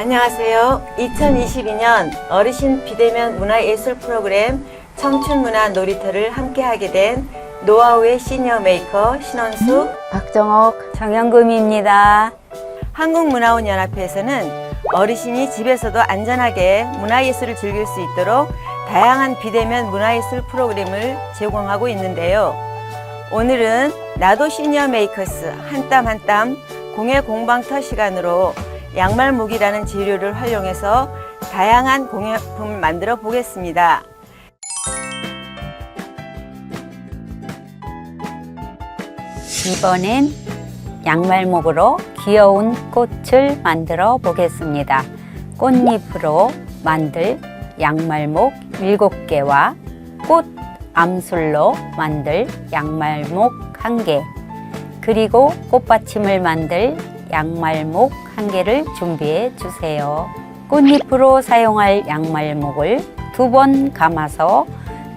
안녕하세요. 2022년 어르신 비대면 문화예술 프로그램 청춘문화 놀이터를 함께하게 된 노하우의 시니어 메이커 신원수 박정옥 정영금입니다. 한국문화원연합회에서는 어르신이 집에서도 안전하게 문화예술을 즐길 수 있도록 다양한 비대면 문화예술 프로그램을 제공하고 있는데요. 오늘은 나도 시니어 메이커스 한 땀 한 땀 공예 공방터 시간으로 양말 무기라는 재료를 활용해서 다양한 공예품을 만들어 보겠습니다. 이번엔 양말목으로 귀여운 꽃을 만들어 보겠습니다. 꽃잎으로 만들 양말목 7개와 꽃 암술로 만들 양말목 1개, 그리고 꽃받침을 만들 양말목 1개를 준비해 주세요. 꽃잎으로 사용할 양말목을 두 번 감아서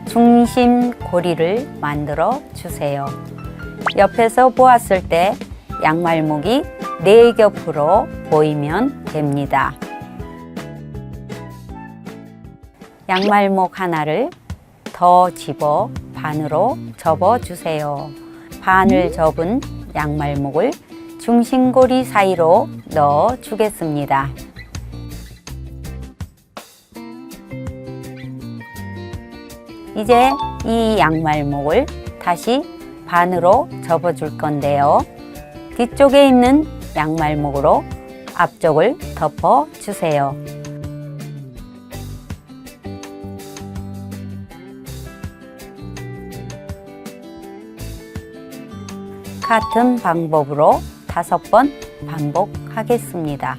중심 고리를 만들어 주세요. 옆에서 보았을 때 양말목이 네 겹으로 보이면 됩니다. 양말목 하나를 더 집어 반으로 접어 주세요. 반을 접은 양말목을 중심고리 사이로 넣어 주겠습니다. 이제 이 양말목을 다시 반으로 접어 줄 건데요. 뒤쪽에 있는 양말목으로 앞쪽을 덮어 주세요. 같은 방법으로 다섯 번 반복하겠습니다.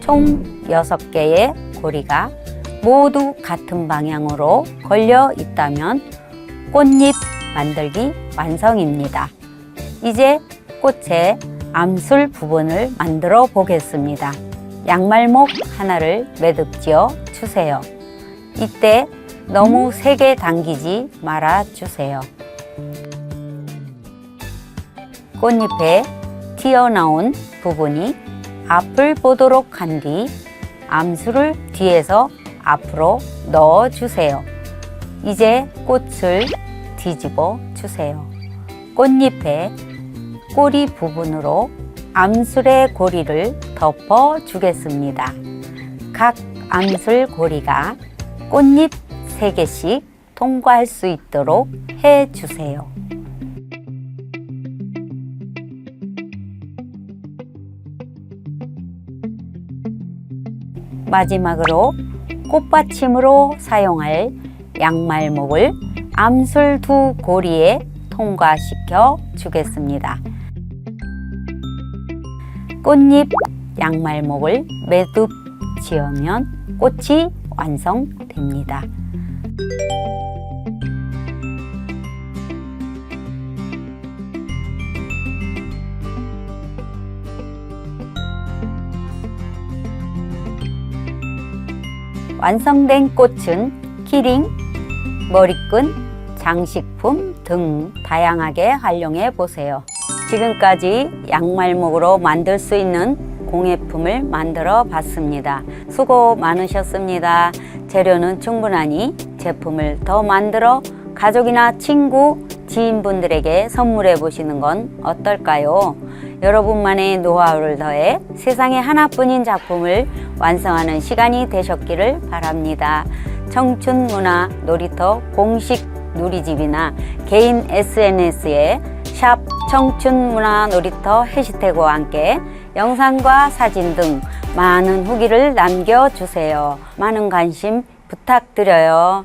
총 6개의 고리가 모두 같은 방향으로 걸려 있다면 꽃잎 만들기 완성입니다. 이제 꽃의 암술 부분을 만들어 보겠습니다. 양말목 하나를 매듭지어 주세요. 이때 너무 세게 당기지 말아 주세요. 꽃잎에 튀어나온 부분이 앞을 보도록 한 뒤 암술을 뒤에서 앞으로 넣어 주세요. 이제 꽃을 뒤집어 주세요. 꽃잎의 꼬리 부분으로 암술의 고리를 덮어 주겠습니다. 각 암술 고리가 꽃잎 3개씩 통과할 수 있도록 해 주세요. 마지막으로 꽃받침으로 사용할 양말목을 암술 두 고리에 통과시켜 주겠습니다. 꽃잎 양말목을 매듭 지으면 꽃이 완성됩니다. 완성된 꽃은 키링, 머리끈, 장식품 등 다양하게 활용해 보세요. 지금까지 양말목으로 만들 수 있는 공예품을 만들어 봤습니다. 수고 많으셨습니다. 재료는 충분하니 제품을 더 만들어 가족이나 친구, 지인분들에게 선물해 보시는 건 어떨까요? 여러분만의 노하우를 더해 세상에 하나뿐인 작품을 완성하는 시간이 되셨기를 바랍니다. 청춘 문화 놀이터 공식 누리집이나 개인 SNS에 샵 청춘문화 놀이터 해시태그와 함께 영상과 사진 등 많은 후기를 남겨주세요. 많은 관심 부탁드려요.